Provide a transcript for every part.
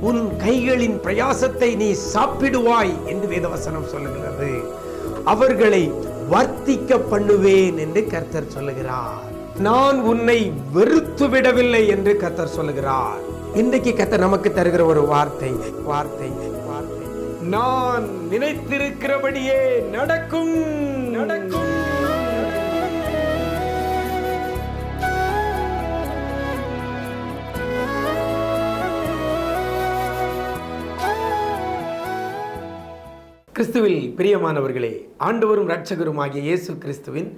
உன் கைகளின் பிரயாசத்தை நீ சாப்பிடுவாய் என்று வேதவசனம் சொல்லுகிறது. அவர்களை வர்த்திக்க பண்ணுவேன் என்று கர்த்தர் சொல்லுகிறார். நான் உன்னை வெறுத்து விடவில்லை என்று கர்த்தர் சொல்லுகிறார். இன்றைக்கு கர்த்தர் நமக்கு தருகிற ஒரு வார்த்தை வார்த்தை வார்த்தை. நான் நினைத்திருக்கிறபடியே நடக்கும் நடக்கும். கிறிஸ்துவில் பிரியமானவர்களே ஆண்டவரும் இரட்சகருமாகிய இயேசு கிறிஸ்துவின்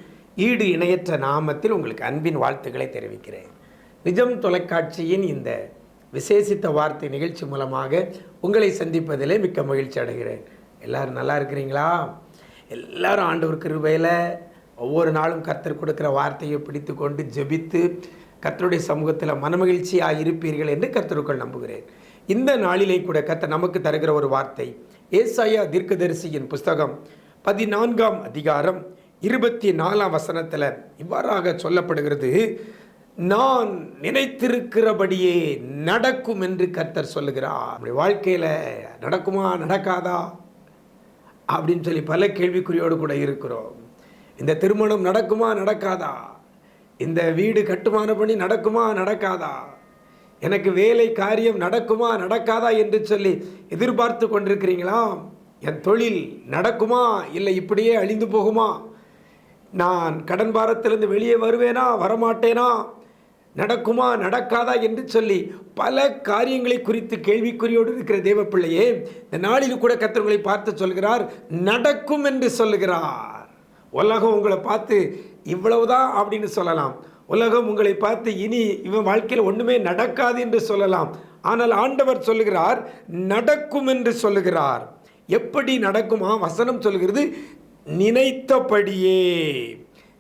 ஈடு இணையற்ற நாமத்தில் உங்களுக்கு அன்பின் வாழ்த்துக்களை தெரிவிக்கிறேன். நிஜம் தொலைக்காட்சியின் இந்த விசேஷித்த வார்த்தை நிகழ்ச்சி மூலமாக உங்களை சந்திப்பதிலே மிக்க மகிழ்ச்சி அடைகிறேன். எல்லாரும் நல்லா இருக்கிறீங்களா? எல்லாரும் ஆண்டவர் கிருபையில் ஒவ்வொரு நாளும் கர்த்தர் கொடுக்குற வார்த்தையை பிடித்து கொண்டு ஜெபித்து கர்த்தருடைய சமூகத்தில் மனமகிழ்ச்சியாக இருப்பீர்கள் என்று கர்த்தருக்குள் நம்புகிறேன். இந்த நாளிலே கூட கர்த்தர் நமக்கு தருகிற ஒரு வார்த்தை ஏசாயா தீர்க்கதரிசியின் புஸ்தகம் பதினான்காம் அதிகாரம் இருபத்தி நாலாம் வசனத்தில் இவ்வாறாக சொல்லப்படுகிறது. நான் நினைத்திருக்கிறபடியே நடக்கும் என்று கர்த்தர் சொல்லுகிறார். நம்முடைய வாழ்க்கையில் நடக்குமா நடக்காதா? அப்படின்னு சொல்லி பல கேள்விக்குறியோடு கூட இருக்கிறோம். இந்த திருமணம் நடக்குமா நடக்காதா? இந்த வீடு கட்டுமான பணி நடக்குமா நடக்காதா? எனக்கு வேலை காரியம் நடக்குமா நடக்காதா என்று சொல்லி எதிர்பார்த்து கொண்டிருக்கிறீங்களா என் தொழில் நடக்குமா இல்லை இப்படியே அழிந்து போகுமா? நான் கடன் பாரத்திலிருந்து வெளியே வருவேனா வரமாட்டேனா? நடக்குமா நடக்காதா என்று சொல்லி பல காரியங்களை குறித்து கேள்விக்குறியோடு இருக்கிற தேவ பிள்ளையே இந்த நாளில் கூட கத்தவங்களை பார்த்து சொல்கிறார் நடக்கும் என்று சொல்லுகிறார். உலகம் உங்களை பார்த்து இவ்வளவுதான் அப்படின்னு சொல்லலாம். உலகம் உங்களை பார்த்து இனி இவன் வாழ்க்கையில் ஒன்றுமே நடக்காது என்று சொல்லலாம். ஆனால் ஆண்டவர் சொல்லுகிறார் நடக்கும் என்று சொல்லுகிறார். எப்படி நடக்குமா? வசனம் சொல்கிறது நினைத்தபடியே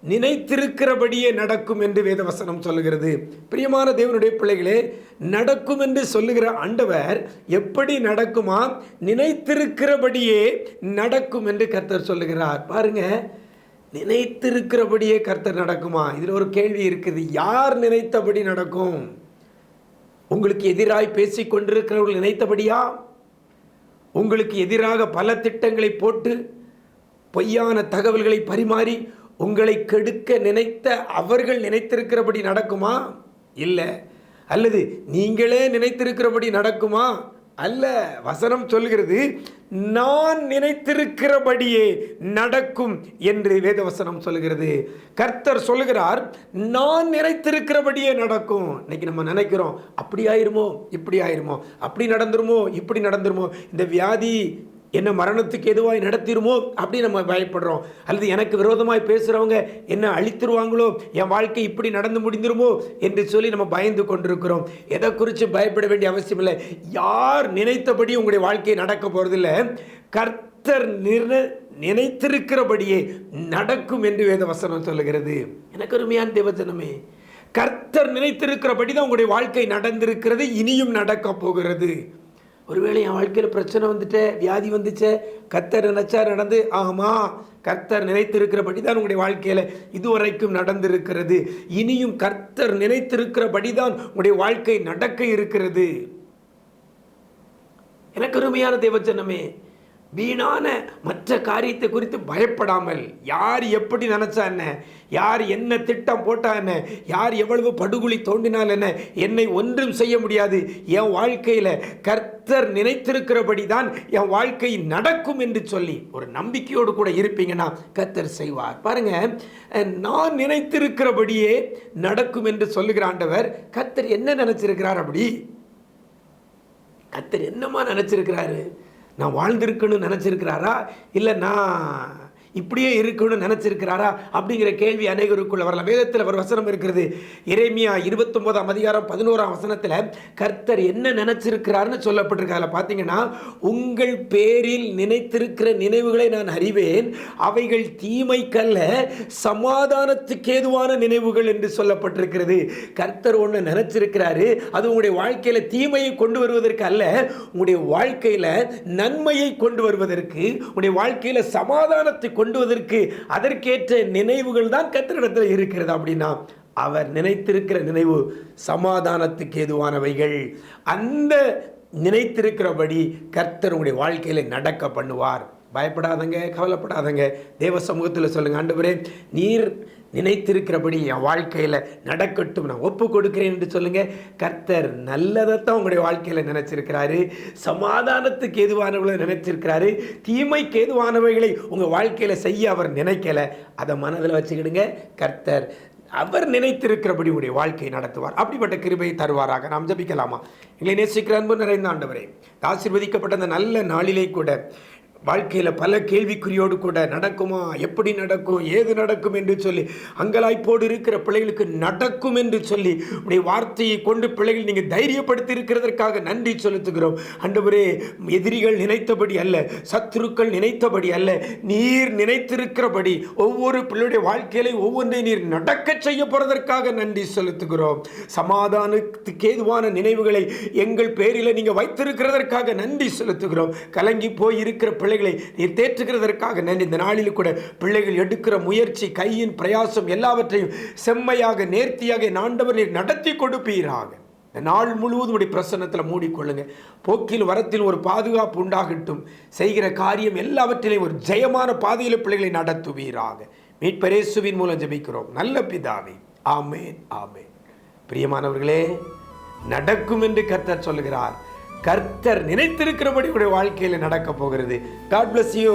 நினைத்திருக்கிறபடியே நடக்கும் என்று வேதவசனம் சொல்லுகிறது. பிரியமான தேவனுடைய பிள்ளைகளே நடக்கும் என்று சொல்லுகிற ஆண்டவர் எப்படி நடக்குமா நினைத்திருக்கிறபடியே நடக்கும் என்று கர்த்தர் சொல்லுகிறார். பாருங்கள் நினைத்திருக்கிறபடியே கர்த்தர் நடக்குமா? இதில் ஒரு கேள்வி இருக்குது. யார் நினைத்தபடி நடக்கும்? உங்களுக்கு எதிராய் பேசிக் கொண்டிருக்கிறவர்கள் நினைத்தபடியா? உங்களுக்கு எதிராக பல திட்டங்களை போட்டு பொய்யான தகவல்களை பரிமாறி உங்களை கெடுக்க நினைத்த அவர்கள் நினைத்திருக்கிறபடி நடக்குமா? இல்லை. அல்லது நீங்களே நினைத்திருக்கிறபடி நடக்குமா? அல்ல. வசனம் சொல்கிறது நான் நினைத்திருக்கிறபடியே நடக்கும் என்று வேதவசனம் சொல்கிறது. கர்த்தர் சொல்லுகிறார் நான் நினைத்திருக்கிறபடியே நடக்கும். இன்னைக்கு நம்ம நினைக்கிறோம் அப்படி ஆயிருமோ? இப்படி ஆயிருமோ? அப்படி நடந்துருமோ? இப்படி நடந்துருமோ? இந்த வியாதி என்ன மரணத்துக்கு எதுவாய் நடத்திடுமோ அப்படி நம்ம பயப்படுறோம். அல்லது எனக்கு விரோதமாய் பேசுகிறவங்க என்ன அழித்துருவாங்களோ என் வாழ்க்கை இப்படி நடந்து முடிந்துருமோ என்று சொல்லி நம்ம பயந்து கொண்டிருக்கிறோம். எதை குறித்து பயப்பட வேண்டிய அவசியம் இல்லை. யார் நினைத்தபடி உங்களுடைய வாழ்க்கை நடக்க போகிறதில்ல கர்த்தர் நிர்ண நினைத்திருக்கிறபடியே நடக்கும் என்று வேத வசனம் சொல்லுகிறது. எனக்கு அருமையான தேவஜனமே கர்த்தர் நினைத்திருக்கிறபடி தான் உங்களுடைய வாழ்க்கை நடந்திருக்கிறது இனியும் நடக்க போகிறது. ஒருவேளை என் வாழ்க்கையில் பிரச்சனை வந்துட்டு வியாதி வந்துச்சே கர்த்தர் நினைச்சா நடந்து ஆமாம் கர்த்தர் நினைத்திருக்கிறபடி தான் உங்களுடைய வாழ்க்கையில் இதுவரைக்கும் நடந்திருக்கிறது. இனியும் கர்த்தர் நினைத்திருக்கிறபடி தான் உங்களுடைய வாழ்க்கை நடக்க இருக்கிறது. எனக்கு அருமையான தேவச்சனமே வீணான மற்ற காரியத்தை குறித்து பயப்படாமல் யார் எப்படி நினைச்சா என்ன? யார் என்ன திட்டம் போட்டா என்ன? யார் எவ்வளவு படுகொலி தோண்டினால் என்ன? என்னை ஒன்றும் செய்ய முடியாது. என் வாழ்க்கையில் கர்த்தர் நினைத்திருக்கிறபடி தான் என் வாழ்க்கை நடக்கும் என்று சொல்லி ஒரு நம்பிக்கையோடு கூட இருப்பீங்கன்னா கர்த்தர் செய்வார். பாருங்க நான் நினைத்திருக்கிறபடியே நடக்கும் என்று சொல்லுகிற ஆண்டவர் கர்த்தர் என்ன நினைச்சிருக்கிறார் அப்படி? கர்த்தர் என்னமா நினைச்சிருக்கிறாரு? நான் வாழ்ந்திருக்கணும்னு நினச்சிருக்கிறாரா? இல்லை நான் இப்படியே இருக்கணும்னு நினச்சிருக்கிறாரா அப்படிங்கிற கேள்வி அனைவருக்குள்ள வரலாம் வேதத்தில் ஒரு வசனம் இருக்கிறது. இறைமியா இருபத்தொம்போதாம் அதிகாரம் பதினோராம் வசனத்தில் கர்த்தர் என்ன நினச்சிருக்கிறாருன்னு சொல்லப்பட்டிருக்கு. அதில் பார்த்தீங்கன்னா உங்கள் பேரில் நினைத்திருக்கிற நினைவுகளை நான் அறிவேன். அவைகள் தீமைக்கல்ல சமாதானத்துக்கு ஏதுவான நினைவுகள் என்று சொல்லப்பட்டிருக்கிறது. கர்த்தர் ஒன்று நினச்சிருக்கிறாரு. அது உங்களுடைய வாழ்க்கையில் தீமையை கொண்டு வருவதற்கு அல்ல உங்களுடைய வாழ்க்கையில் நன்மையை கொண்டு வருவதற்கு உங்களுடைய வாழ்க்கையில் சமாதானத்தை கொண்டுவதற்கு அதற்கேற்ற நினைவுகள் தான் கத்திரிடத்தில் இருக்கிறது அப்படின்னா அவர் நினைத்திருக்கிற நினைவு சமாதானத்துக்கு ஏதுவானவைகள். அந்த நினைத்திருக்கிறபடி கர்த்தருடைய வாழ்க்கையில் நடக்க பண்ணுவார். பயப்படாதங்க கவலைப்படாதங்க. தேவ சமூகத்தில் சொல்லுங்கள் ஆண்டவரே நீர் நினைத்திருக்கிறபடி என் வாழ்க்கையில் நடக்கட்டும். நான் ஒப்பு கொடுக்கிறேன் என்று சொல்லுங்கள் கர்த்தர் நல்லதைத்தான் உங்களுடைய வாழ்க்கையில் நினச்சிருக்கிறாரு. சமாதானத்துக்கு எதுவானவர்களை நினைச்சிருக்கிறாரு. தீமைக்கு எதுவானவைகளை உங்கள் வாழ்க்கையில் செய்ய அவர் நினைக்கலை. அதை மனதில் வச்சுக்கிடுங்க. கர்த்தர் அவர் நினைத்திருக்கிறபடி உடைய வாழ்க்கையை நடத்துவார். அப்படிப்பட்ட கிருபையை தருவாராக. நாம் ஜபிக்கலாமா? எங்களை நேசிக்கிற அன்பு நிறைந்த ஆண்டவரே ஆசீர்வதிக்கப்பட்ட அந்த நல்ல நாளிலே கூட வாழ்க்கையில் பல கேள்விக்குறியோடு கூட நடக்குமா? எப்படி நடக்கும்? ஏது நடக்கும் என்று சொல்லி அங்கலாய்ப்போடு இருக்கிற பிள்ளைகளுக்கு நடக்கும் என்று சொல்லி உடைய வார்த்தையை கொண்டு பிள்ளைகள் நீங்கள் தைரியப்படுத்தி இருக்கிறதற்காக நன்றி செலுத்துகிறோம். அண்டவரே எதிரிகள் நினைத்தபடி அல்ல சத்துருக்கள் நினைத்தபடி அல்ல நீர் நினைத்திருக்கிறபடி ஒவ்வொரு பிள்ளையுடைய வாழ்க்கையில ஒவ்வொன்றை நீர் நடக்க செய்ய போகிறதற்காக நன்றி செலுத்துகிறோம். சமாதானத்துக்கு ஏதுவான நினைவுகளை எங்கள் பேரில் நீங்கள் வைத்திருக்கிறதற்காக நன்றி செலுத்துகிறோம். கலங்கி போய் இருக்கிற பிள்ளைகளை நீர் தேற்றுகிறதற்காக நன்றி இந்த நாளில் கூட பிள்ளைகள் எடுக்கிற முயற்சி கையின் பிரயாசம் எல்லாவற்றையும் செம்மையாக நேர்த்தியாக என் ஆண்டவர் நீர் நடத்தி கொடுப்பீராக. இந்த நாள் முழுவதும் உடைய பிரசன்னத்தில் மூடிக்கொள்ளுங்க. போக்கில் வரத்தில் ஒரு பாதுகாப்பு உண்டாகட்டும். செய்கிற காரியம் எல்லாவற்றிலையும் ஒரு ஜெயமான பாதையில் பிள்ளைகளை நடத்துவீராக. மீட்பரேசுவின் மூலம் ஜெபிக்கிறோம். நல்ல பிதாவே. ஆமேன் ஆமேன். பிரியமானவர்களே நடக்கும் என்று கர்த்தர் சொல்லுகிறார். கர்த்தர் நினைத்திருக்கிறபடி உடைய வாழ்க்கையில் நடக்க போகிறது. God bless you